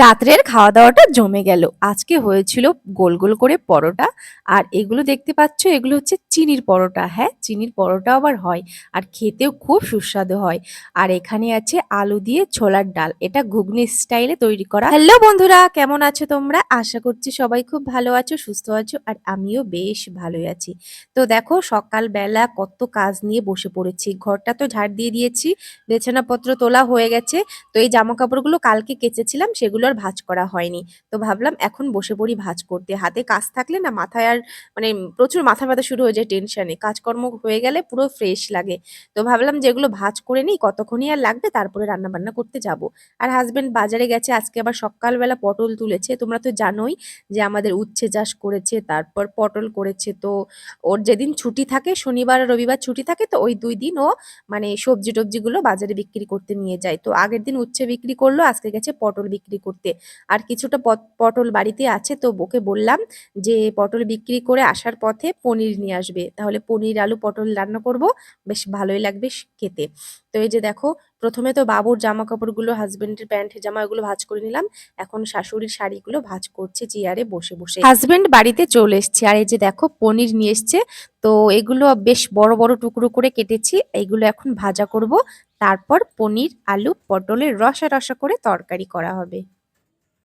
রাত্রের খাওয়া দাওয়াটা জমে গেল। আজকে হয়েছিল গোল গোল করে পরোটা। আর এগুলো দেখতে পাচ্ছ, এগুলো হচ্ছে চিনির পরোটা। হ্যাঁ চিনির পরোটা আবার হয়। আর খেতেও খুব সুস্বাদু হয়। আর এখানে আছে আলু দিয়ে ছোলার ডাল। এটা ঘুগনি স্টাইলে তৈরি করা। হ্যালো বন্ধুরা, কেমন আছো তোমরা? আশা করছি সবাই খুব ভালো আছো, সুস্থ আছো, আর আমিও বেশ ভালোই আছি। তো দেখো, সকালবেলা কত কাজ নিয়ে বসে পড়েছি। ঘরটা তো ঝাড় দিয়ে দিয়েছি, বেছানাপত্র তোলা হয়ে গেছে। তো এই জামা কাপড়গুলো কালকে কেচেছিলাম, সেগুলো আর ভাঁজ করা হয়নি। তো ভাবলাম এখন বসে পড়ি ভাঁজ করতে। হাতে কাজ থাকলে না মাথায় আর মানে প্রচুর মাথা ব্যথা শুরু হয়ে যায় টেনশনে কাজকর্ম হয়ে গেলে পুরো ফ্রেশ লাগে। তো ভাবলাম যে এগুলো ভাঁজ করে নিই, কতক্ষণই আর লাগবে তারপরে রান্না বান্না করতে যাব। আর হাজবেন্ড বাজারে গেছে, আজকে আবার সকালবেলা পটল তুলেছে। তোমরা তো জানোই যে আমাদের উচ্ছে চাষ করেছে, তারপর পটল করেছে। তো ওর যেদিন ছুটি থাকে, শনিবার আর রবিবার ছুটি থাকে, তো ওই দুই দিন ও মানে সবজি টবজিগুলো বাজারে বিক্রি করতে নিয়ে যায়। তো আগের দিন উচ্ছে বিক্রি করল, আজকে গেছে পটল বিক্রি করতে আর কিছুটা পট- পটল বাড়িতে আছে তো ওকে বললাম যে পটল বিক্রি করে আসার পথে পনির নিয়ে আসবে। তাহলে পনির, আলু, পটল রান্না করব, বেশ ভালোই লাগবে খেতে। তো এই যে দেখো, প্রথমে তো বাবুর জামা কাপড়গুলো হাজবেন্ডের প্যান্ট জামা এগুলো ভাজ করে নিলাম। এখন শাশুড়ির শাড়িগুলো ভাজ করছে চেয়ারে বসে বসে। হাজবেন্ড বাড়িতে চলে এসছে। আর এই যে দেখো, পনির নিয়ে এসছে। তো এগুলো বেশ বড় বড় টুকরো করে কেটেছি। এগুলো এখন ভাজা করব। তারপর পনির, আলু, পটলের রসা রসা করে তরকারি করা হবে।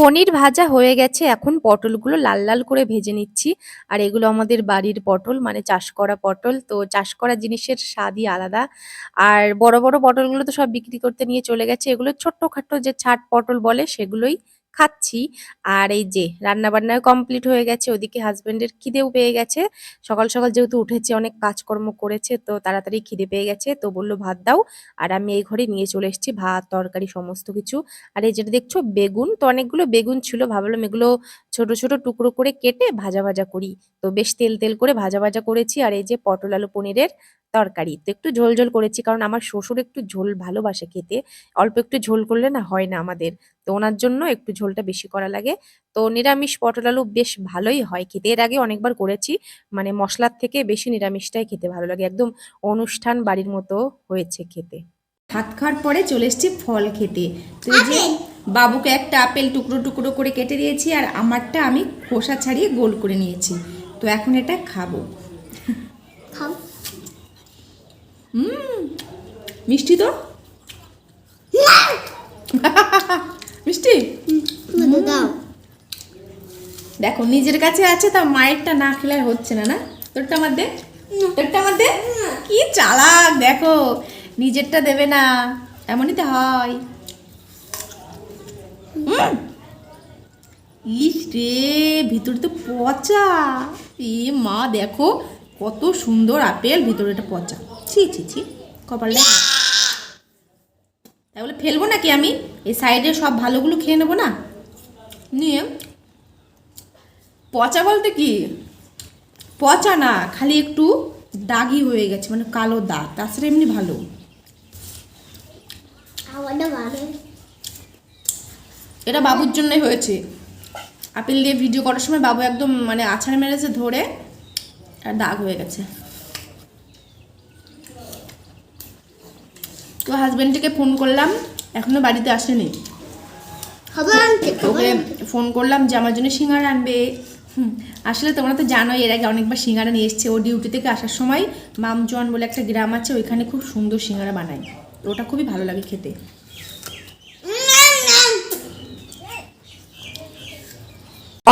পনির ভাজা হয়ে গেছে, এখন পটলগুলো লাল লাল করে ভেজে নিচ্ছি। আর এগুলো আমাদের বাড়ির পটল মানে চাষ করা পটল। তো চাষ করা জিনিসের স্বাদই আলাদা। আর বড় বড় পটলগুলো তো সব বিক্রি করতে নিয়ে চলে গেছে। এগুলো ছোট্টখাটো যে ছাট পটল বলে, সেগুলোই খাচ্ছি। আর এই যে রান্না বান্না কমপ্লিট হয়ে গেছে, ওদিকে হাজবেন্ডের খিদেও পেয়ে গেছে। সকাল সকাল যেহেতু উঠেছে, অনেক কাজকর্ম করেছে, তো তাড়াতাড়ি খিদে পেয়ে গেছে, তো বলল, ভাত দাও। আর আমি এই ঘরে নিয়ে চলে এসেছি, ভাত, তরকারি, সমস্ত কিছু। আর এই যেটা দেখছ, বেগুন, তো অনেকগুলো বেগুন ছিল, ভাবলাম এগুলো ছোট ছোট টুকরো করে কেটে ভাজা ভাজা করি। তো বেশ তেল তেল করে ভাজা ভাজা করেছি। আর এই যে পটল, আলু, পনিরের তরকারি। তো একটু ঝোল ঝোল করেছি কারণ আমার শ্বশুর একটু ঝোল ভালোবাসে খেতে। অল্প একটু ঝোল করলে না হয় না আমাদের। তো ওনার জন্য একটু ঝোলটা বেশি করা লাগে। তো নিরামিষ পটল আলু বেশ ভালোই হয় খেতে। এর আগে অনেকবার করেছি। মানে মশলার থেকে বেশি নিরামিষটাই খেতে ভালো লাগে। একদম অনুষ্ঠান বাড়ির মতো হয়েছে খেতে। ভাত খাওয়ার পরে চলে এসেছি ফল খেতে। তো যে বাবুকে একটা আপেল টুকরো টুকরো করে কেটে দিয়েছি আর আমারটা আমি খোসা ছাড়িয়ে গোল করে নিয়েছি। তো এখন এটা খাব। মিষ্টি তো? মিষ্টি? দেখো নিজের কাছে আছে তা মায়েরটা না খেলে হচ্ছে না না? তোরটা আমার দে। তোরটা আমার দে। কি চালাক দেখো। নিজেরটা দেবে না। এমনই তো হয়। হুম। ইস রে ভিতরে তো পচা। এ মা দেখো কত সুন্দর আপেল ভিতরে এটা পচা। ছি ছি ছি কপালটা তাই বলে ফেলব নাকি আমি? এই সাইডে সব ভালোগুলো খেয়ে নেব না? নিয়ে পচা বলতে কি? পচা না খালি একটু দাগি হয়ে গেছে মানে কালো দাগ তাছাড়া এমনি ভালো। ভালো। এটা বাবুর জন্যই হয়েছে। আপেল দিয়ে ভিডিও করার সময় বাবু একদম মানে আছাড় মেরেছে ধরে আর দাগ হয়ে গেছে। তো হাজব্যান্ডকে ফোন করলাম এখনও বাড়িতে আসেনি। ওকে ফোন করলাম যে আমার জন্য সিঙ্গারা আনবে। হুম, আসলে তোমরা তো জানোই এর আগে অনেকবার সিঙ্গারা নিয়ে এসছে। ও ডিউটি থেকে আসার সময় মামজন বলে একটা গ্রাম আছে ওইখানে খুব সুন্দর সিঙ্গারা বানায়। ওটা খুবই ভালো লাগে খেতে।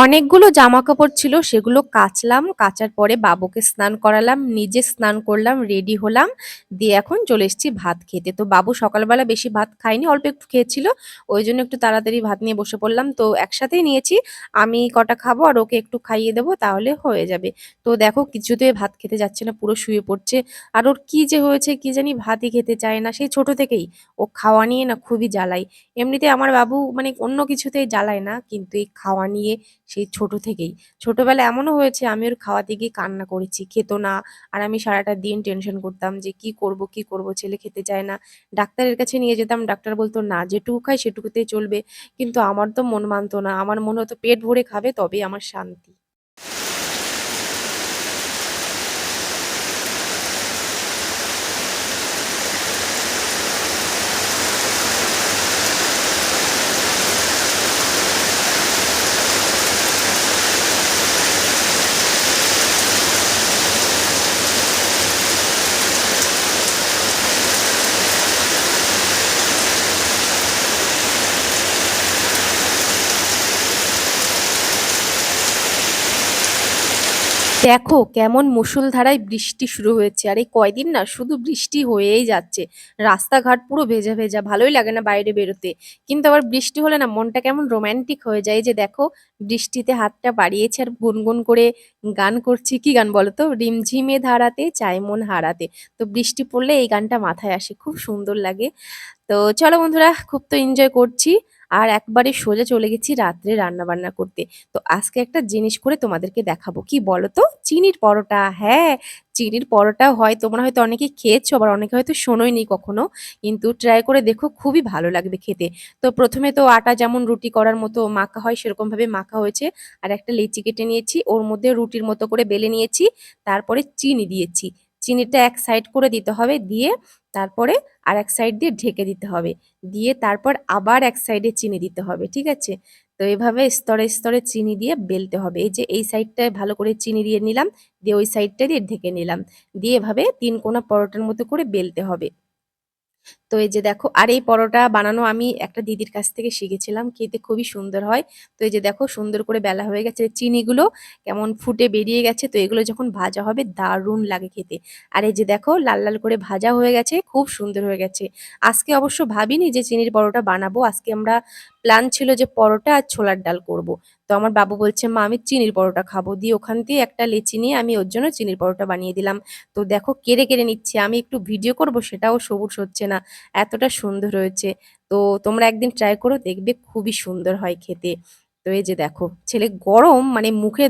অনেকগুলো জামা কাপড় ছিল, সেগুলো কাচলাম, কাচার পরে বাবুকে স্নান করালাম, নিজে স্নান করলাম, রেডি হলাম, দিয়ে এখন চলে এসেছি ভাত খেতে। তো বাবু সকালবেলা বেশি ভাত খায়নি, অল্প একটু খেয়েছিল, ওই জন্য একটু তাড়াতাড়ি ভাত নিয়ে বসে পড়লাম। তো একসাথেই নিয়েছি, আমি কটা খাব আর ওকে একটু খাইয়ে দেবো, তাহলে হয়ে যাবে। তো দেখো কিছুতে ভাত খেতে যাচ্ছে না, পুরো শুয়ে পড়ছে। আর ওর কি যে হয়েছে কি জানি ভাতই খেতে চায় না সেই ছোট থেকেই। ও খাওয়া নিয়ে না খুবই জ্বালায়। এমনিতে আমার বাবু মানে অন্য কিছুতেই জ্বালায় না, কিন্তু এই খাওয়া নিয়ে সেই ছোট থেকেই। ছোটবেলা এমনও হয়েছে, আমি ওর খাওয়াতে গিয়ে কান্না করেছি। খেতো না। আর আমি সারাটা দিন টেনশন করতাম যে কি করব কি করব, ছেলে খেতে চায় না। ডাক্তারের কাছে নিয়ে যেতাম, ডাক্তার বলতো, না, যেটুকু খায় সেটুকুতেই চলবে। কিন্তু আমার তো মন মানতো না। আমার মনে হতো, পেট ভরে খাবে, তবেই আমার শান্তি। দেখো কেমন মুষলধারায় বৃষ্টি শুরু হয়েছে। আর এই কয়দিন না শুধু বৃষ্টি হয়েই যাচ্ছে। রাস্তাঘাট পুরো ভেজা ভেজা, ভালোই লাগে না বাইরে বেরোতে। কিন্তু আবার বৃষ্টি হলে না মনটা কেমন রোম্যান্টিক হয়ে যায়। যে দেখো বৃষ্টিতে হাতটা বাড়িয়েছে আর গুনগুন করে গান করছি। কি গান বলো তো? রিমঝিমে ধারাতে চায় মন হারাতে। তো বৃষ্টি পড়লে এই গানটা মাথায় আসে, খুব সুন্দর লাগে। তো চলো বন্ধুরা, খুব তো এনজয় করছি। আর একবারে সোজা চলে গেছি রাত্রে রান্না বান্না করতে। তো আজকে একটা জিনিস করে তোমাদেরকে দেখাবো। কি বলো তো চিনির পরোটা। হ্যাঁ চিনির পরোটা হয়, তোমরা হয়তো অনেকে খেয়েছো, আবার অনেকে হয়তো শোনোইনি কখনো। কিন্তু ট্রাই করে দেখো, খুবই ভালো লাগবে খেতে। তো প্রথমে তো আটা যেমন রুটি করার মতো মাখা হয়, সেরকমভাবে মাখা হয়েছে। আর একটা লেচি কেটে নিয়েছি, ওর মধ্যে রুটির মতো করে বেলে নিয়েছি। তারপরে চিনি দিয়েছি। চিনিটা এক সাইড করে দিতে হবে, দিয়ে তারপরে আর এক সাইড দিয়ে ঢেকে দিতে হবে। দিয়ে তারপর আবার এক সাইডে চিনি দিতে হবে, ঠিক আছে? তো এভাবে স্তরে স্তরে চিনি দিয়ে বেলতে হবে। এই যে এই সাইডটায় ভালো করে চিনি দিয়ে নিলাম, দিয়ে ওই সাইডটা দিয়ে ঢেকে নিলাম। দিয়ে এভাবে তিন কোনা পরোটার মতো করে বেলতে হবে। তো এই যে দেখো, আর এই পরোটা বানানো আমি একটা দিদির কাছ থেকে শিখেছিলাম, খেতে খুবই সুন্দর হয়। তো এই যে দেখো, সুন্দর করে বেলা হয়ে গেছে চিনিগুলো কেমন ফুটে বেরিয়ে গেছে, তো এগুলো যখন ভাজা হবে দারুণ লাগে খেতে। আর এই যে দেখো, লাল লাল করে ভাজা হয়ে গেছে, খুব সুন্দর হয়ে গেছে। আজকে অবশ্য ভাবিনি যে চিনির পরোটা বানাবো, আজকে আমরা প্ল্যান ছিল যে পরোটা আর ছোলার ডাল করব। তো আমার বাবু বলছে, মা, আমি চিনির পরোটা খাব। দিয়ে ওখান দিয়ে একটা লেচি নিয়ে আমি ওর জন্য চিনির পরোটা বানিয়ে দিলাম। তো দেখো, কেড়ে কেড়ে নিচ্ছে, আমি একটু ভিডিও করব, সেটাও সবুজ হচ্ছে না। এতটা সুন্দর হয়েছে। তো তোমরা একদিন ট্রাই করো, দেখবে খুবই সুন্দর হয় খেতে। তো এই যে দেখো, ছেলে গরম মানে মুখে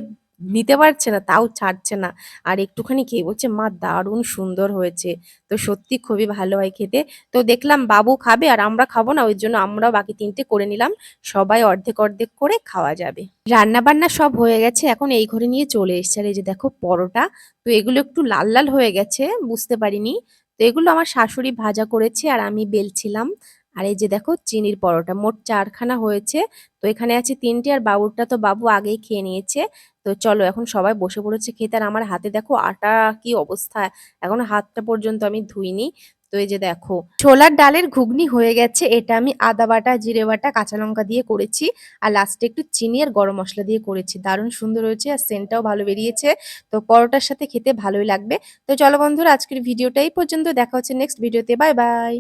নিতে পারছে না, তাও ছাড়ছে না। আর একটুখানি খেয়ে বলছে, মা, দারুণ সুন্দর হয়েছে। তো সত্যি খুবই ভালো হয় খেতে। তো দেখলাম বাবু খাবে, আর আমরা খাব না, ওই জন্য আমরাও বাকি তিনটে করে নিলাম। সবাই অর্ধেক অর্ধেক করে খাওয়া যাবে। রান্না বান্না সব হয়ে গেছে, এখন এই ঘরে নিয়ে চলে এসছে। আর এই যে দেখো, পরোটা, তো এগুলো একটু লাল লাল হয়ে গেছে, বুঝতে পারিনি। তো এগুলো আমার শাশুড়ি ভাজা করেছে আর আমি বেলছিলাম। আর এই যে দেখো চিনির পরোটা, মোট চারখানা হয়েছে। তো এখানে আছে তিনটে আর বাবুরটা তো বাবু আগেই খেয়ে নিয়েছে। তো চলো এখন সবাই বসে পড়েছে খেতে। আর আমার হাতে দেখো আটা কি অবস্থা, এখন হাতটা পর্যন্ত আমি ধুইনি। তো এই যে দেখো, ছোলার ডালের ঘুগনি হয়ে গেছে, এটা আমি আদা বাটা, জিরে বাটা, কাঁচা লঙ্কা দিয়ে করেছি, আর লাস্টে একটু চিনি আর গরম মশলা দিয়ে করেছি। দারুণ সুন্দর হয়েছে আর সেন্টটাও ভালো বেরিয়েছে। তো পরোটার সাথে খেতে ভালোই লাগবে। তো চলো বন্ধুরা, আজকের ভিডিওটা এই পর্যন্ত, দেখা হচ্ছে নেক্সট ভিডিওতে বাই বাই